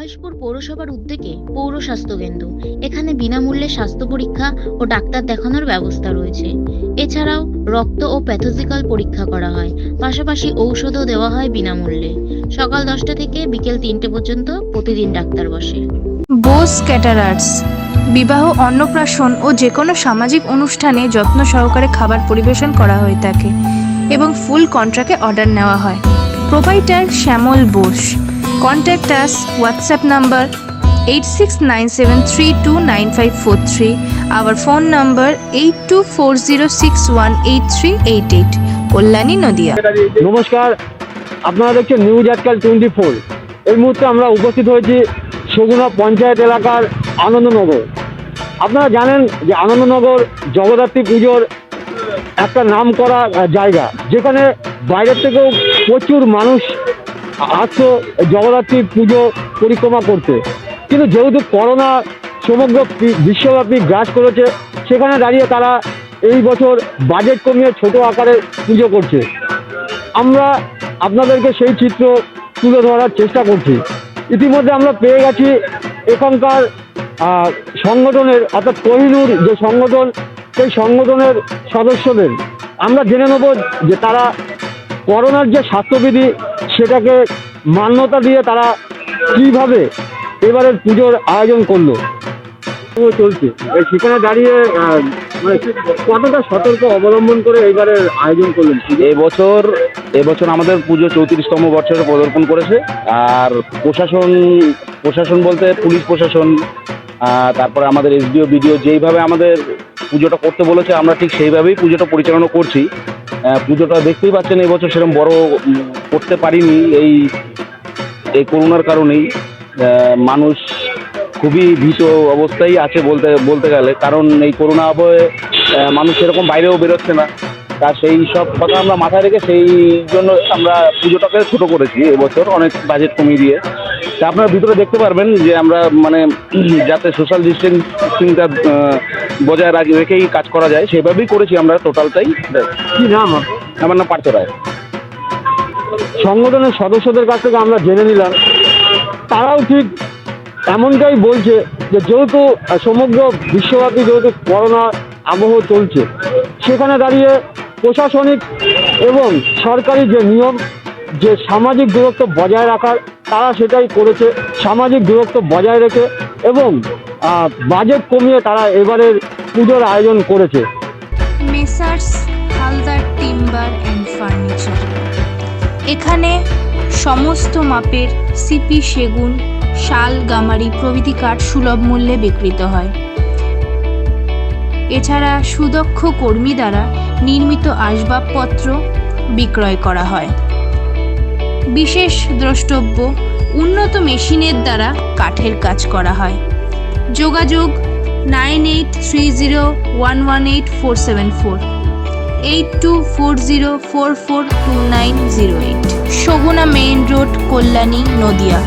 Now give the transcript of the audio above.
কেশপুর পৌরসভার উদ্যোগে পৌর স্বাস্থ্য কেন্দ্র এখানে বিনামূল্যে স্বাস্থ্য পরীক্ষা ও ডাক্তার দেখানোর ব্যবস্থা রয়েছে। এছাড়াও রক্ত ও প্যাথোজিক্যাল পরীক্ষা করা হয়। পাশাপাশি ঔষধও দেওয়া হয় বিনামূল্যে। সকাল দশটা থেকে বিকেল তিনটে পর্যন্ত প্রতিদিন ডাক্তার বসে। বোস ক্যাটারার্স। বিবাহ, অন্নপ্রাশন ও যে কোনো সামাজিক অনুষ্ঠানে যত্ন সহকারে খাবার পরিবেশন করা হয়ে থাকে এবং ফুল কন্ট্রাক্টে অর্ডার নেওয়া হয়। Provider Shyamal Bose. Contact us WhatsApp number eight phone number eight Kalyani Nadia নমস্কার, আপনারা দেখছেন নিউজ আজকাল টোয়েন্টি ফোর এই মুহূর্তে আমরা উপস্থিত হয়েছি সগুনা পঞ্চায়েত এলাকার আনন্দনগর। আপনারা জানেন যে আনন্দনগর জগদ্ধাত্রী পুজোর একটা নাম করা জায়গা, যেখানে বাইরের থেকেও প্রচুর মানুষ আসতো জগদ্ধাত্রী পুজো পরিক্রমা করতে কিন্তু যেহেতু করোনা সমগ্র বিশ্বব্যাপী গ্রাস করেছে, সেখানে দাঁড়িয়ে তারা এই বছর বাজেট কমিয়ে ছোট আকারে পুজো করছে। আমরা আপনাদেরকে সেই চিত্র তুলে ধরার চেষ্টা করছি। ইতিমধ্যে আমরা পেয়ে গেছি এখানকার সংগঠনের, অর্থাৎ কোহিনুর যে সংগঠন, সেই সংগঠনের সদস্যদের। আমরা জেনে নেব যে তারা করোনার যে স্বাস্থ্যবিধি সেটাকে মান্যতা দিয়ে তারা কীভাবে এবারের পুজোর আয়োজন করল? চলছে। সেখানে দাঁড়িয়ে মানে কতটা সতর্ক অবলম্বন করে এবারের আয়োজন করলেন? এবছর এবছর আমাদের পুজো চৌত্রিশতম বছরে পদার্পণ করেছে। আর প্রশাসন প্রশাসন বলতে পুলিশ প্রশাসন তারপরে আমাদের এসডিও, বিডিও যেইভাবে আমাদের পুজোটা করতে বলেছে, আমরা ঠিক সেইভাবেই পুজোটা পরিচালনা করছি। পুজোটা দেখতেই পাচ্ছেন এবছর সেরকম বড় করতে পারিনি এই এই করোনার কারণেই। মানুষ খুবই ভীত অবস্থায় আছে বলতে বলতে গেলে। কারণ এই করোনা আবহে মানুষ সেরকম বাইরেও বেরোচ্ছে না। তা সেই সব কথা আমরা মাথায় রেখে সেই জন্য আমরা পুজোটাকে ছোট করেছি এবছর অনেক বাজেট কমিয়ে দিয়ে। তা আপনারা ভিতরে দেখতে পারবেন যে আমরা মানে যাতে সোশ্যাল ডিস্টেন্সিংটা বজায় রাখ- রেখেই কাজ করা যায় সেভাবেই করেছি আমরা টোটালটাই কি নাম? আমার নাম পার্থ রায়। সংগঠনের সদস্যদের কাছ থেকে আমরা জেনে নিলাম তারাও ঠিক এমনটাই বলছে যে যেহেতু সমগ্র বিশ্বব্যাপী যেহেতু করোনা আবহ চলছে সেখানে দাঁড়িয়ে প্রশাসনিক এবং সরকারি যে নিয়ম, যে সামাজিক দূরত্ব বজায় রাখার, তারা সেটাই করেছে। সামাজিক দূরত্ব বজায় রেখে এবং বাজেট কমিয়ে তারা এবারের পুজোর আয়োজন করেছে। হালদার এখানে সমস্ত মাপের সিপি সেগুন, শাল, গামারি প্রভৃতি কাঠ সুলভ মূল্যে বিক্রিত হয়। এছাড়া সুদক্ষ কর্মী দ্বারা নির্মিত আসবাবপত্র বিক্রয় করা হয়। বিশেষ দ্রষ্টব্য, উন্নত মেশিনের দ্বারা কাঠের কাজ করা হয়। যোগাযোগ nine eight three zero one one eight four seven four, eight two four zero four four two nine zero eight Saguna main road, Kalyani, Nadia.